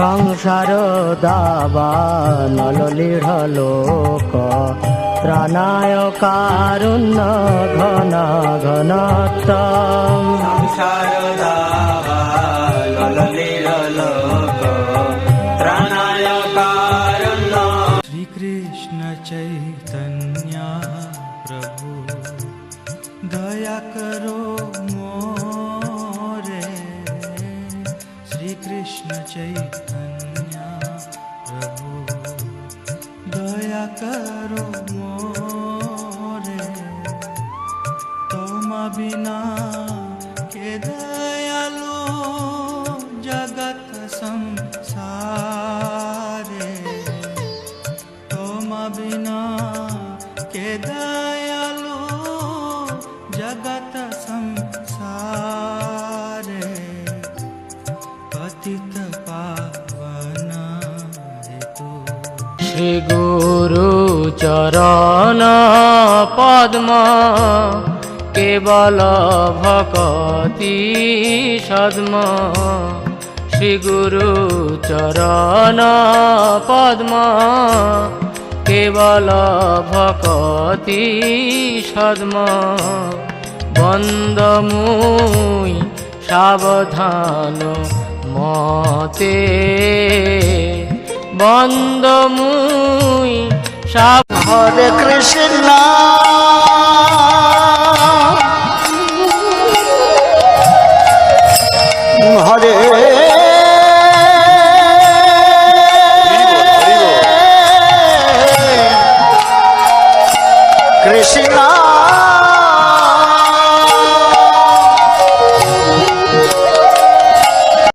সংসার দাবা নললিঢ় লোক ত্রাণায় কারুণ্য ঘন ঘনত্ব সংসার দাবা নললিঢ় লোক শ্রীকৃষ্ণ চৈতন্য প্রভু দয়া করো श्रीकृष्ण चैतन्य प्रभु, दया करो मोरे। तुम बिना के दयालु जगत संसारे। तुम बिना के दयालु পাওয়ানা হে তু। শ্রী গুরু চরণ পদ্ম, কেবল ভকতি সদ্ম। শ্রী গুরু চরণ পদ্ম, কেবল ভকতি সদ্ম। বন্দমুই সাবধান মতে বন্দমুই সাব হরে কৃষ্ণ। হরে। কৃষ্ণ।